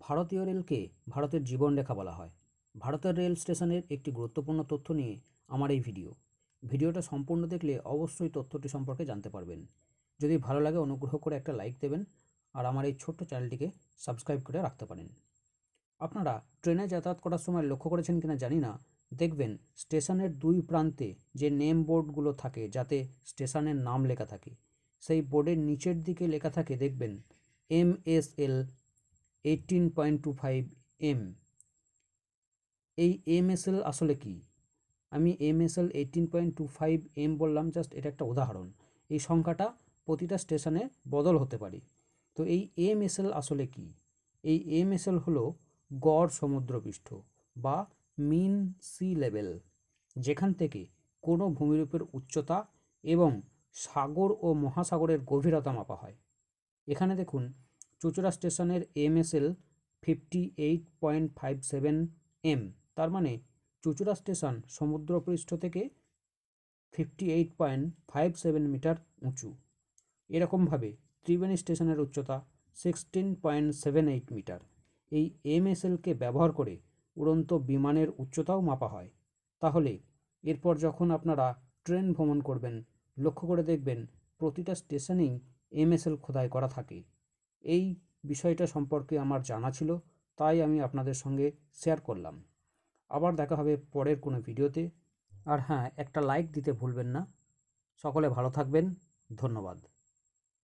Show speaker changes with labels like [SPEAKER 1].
[SPEAKER 1] ভারতীয় রেলকে ভারতের জীবনরেখা বলা হয়। ভারতের রেল স্টেশনের একটি গুরুত্বপূর্ণ তথ্য নিয়ে আমার এই ভিডিও। ভিডিওটা সম্পূর্ণ দেখলে অবশ্যই তথ্যটি সম্পর্কে জানতে পারবেন। যদি ভালো লাগে অনুগ্রহ করে একটা লাইক দেবেন আর আমার এই ছোট্ট চ্যানেলটিকে সাবস্ক্রাইব করে রাখতে পারেন। আপনারা ট্রেনে যাতায়াত করার সময় লক্ষ্য করেছেন কিনা জানি না। দেখবেন স্টেশনের দুই প্রান্তে যে নেম বোর্ডগুলো থাকে যাতে স্টেশনের নাম লেখা থাকে, সেই বোর্ডের নিচের দিকে লেখা থাকে দেখবেন M S L eighteen point two five M এই এম এস এল আসলে কি? আমি M S L eighteen point two five M বললাম জাস্ট এটা একটা উদাহরণ। এই সংখ্যাটা প্রতিটা স্টেশনে বদল হতে পারে। তো এই এম এস এল আসলে কি? এই এম এস এল হলো গড় সমুদ্রপৃষ্ঠ বা মিন সি লেভেল, যেখান থেকে কোনো ভূমিরূপের উচ্চতা এবং সাগর ও মহাসাগরের গভীরতা মাপা হয়। এখানে দেখুন চুচুড়া স্টেশনের MSL fifty eight point five seven M, তার মানে চুচুড়া স্টেশন সমুদ্রপৃষ্ঠ থেকে fifty eight point five seven metre উঁচু। এরকমভাবে ত্রিবেণী স্টেশনের উচ্চতা sixteen point seven eight metre. এই এমএসএলকে ব্যবহার করে উড়ন্ত বিমানের উচ্চতাও মাপা হয়। তাহলে এরপর যখন আপনারা ট্রেন ভ্রমণ করবেন, লক্ষ্য করে দেখবেন প্রতিটা স্টেশনেই এমএসএল খোদাই করা থাকে। এই বিষয়টা সম্পর্কে আমার জানা ছিল, তাই আমি আপনাদের সঙ্গে শেয়ার করলাম। আবার দেখা হবে পরের কোনো ভিডিওতে। আর হ্যাঁ একটা লাইক দিতে ভুলবেন না। সকলে ভালো থাকবেন। ধন্যবাদ।